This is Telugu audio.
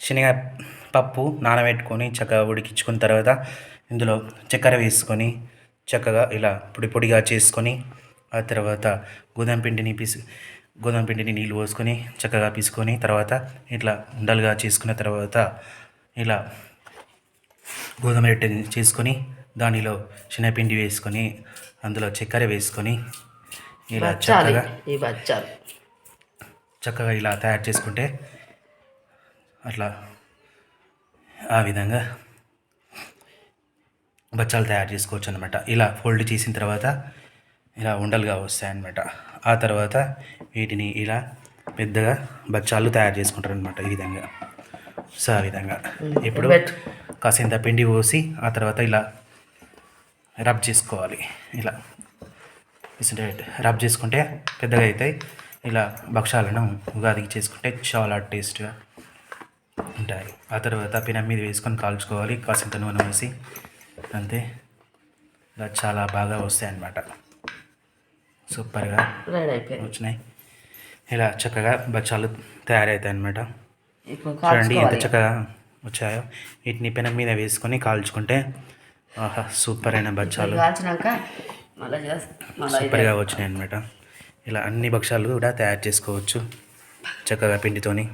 శనగ పప్పు నానబెట్టుకొని చక్కగా ఉడికించుకున్న తర్వాత ఇందులో చక్కెర వేసుకొని చక్కగా ఇలా పొడి పొడిగా చేసుకొని ఆ తర్వాత గోధుమ పిండిని పిసి గోధుమ పిండిని నీళ్ళు పోసుకొని చక్కగా పిసుకొని తర్వాత ఇట్లా ఉండలుగా చేసుకున్న తర్వాత ఇలా గోధుమ రొట్టెని చేసుకొని దానిలో శనగపిండి వేసుకొని అందులో చక్కెర వేసుకొని ఇలా చక్కగా చక్కగా ఇలా తయారు చేసుకుంటే అట్లా ఆ విధంగా బచ్చాలు తయారు చేసుకోవచ్చు అనమాట ఇలా ఫోల్డ్ చేసిన తర్వాత ఇలా ఉండలుగా వస్తాయి అన్నమాట. ఆ తర్వాత వీటిని ఇలా పెద్దగా బచ్చాలు తయారు చేసుకుంటారు అనమాట ఈ విధంగా. సో ఆ విధంగా. ఇప్పుడు. కాసింత పిండి పోసి ఆ తర్వాత ఇలా రబ్ చేసుకోవాలి. ఇలా రబ్ చేసుకుంటే పెద్దగా అవుతాయి. ఇలా భక్షాలను ఉగాదికి చేసుకుంటే చాలా టేస్ట్గా ఉంటాయి. ఆ తర్వాత పినం మీద వేసుకొని కాల్చుకోవాలి. కాసింత నూనె వేసి అంతే. ఇలా చాలా బాగా వస్తాయి అన్నమాట సూపర్గా వచ్చినాయి. ఇలా చక్కగా బచ్చాలు తయారవుతాయి అన్నమాట చూడండి ఎంత చక్కగా వచ్చాయో. వీటిని పెనం మీద వేసుకొని కాల్చుకుంటే ఆహా సూపర్ అయిన బచ్చాలు. సూపర్గా వచ్చినాయి అనమాట ఇలా అన్ని భక్షాలు కూడా తయారు చేసుకోవచ్చు. చక్కగా పిండితోని.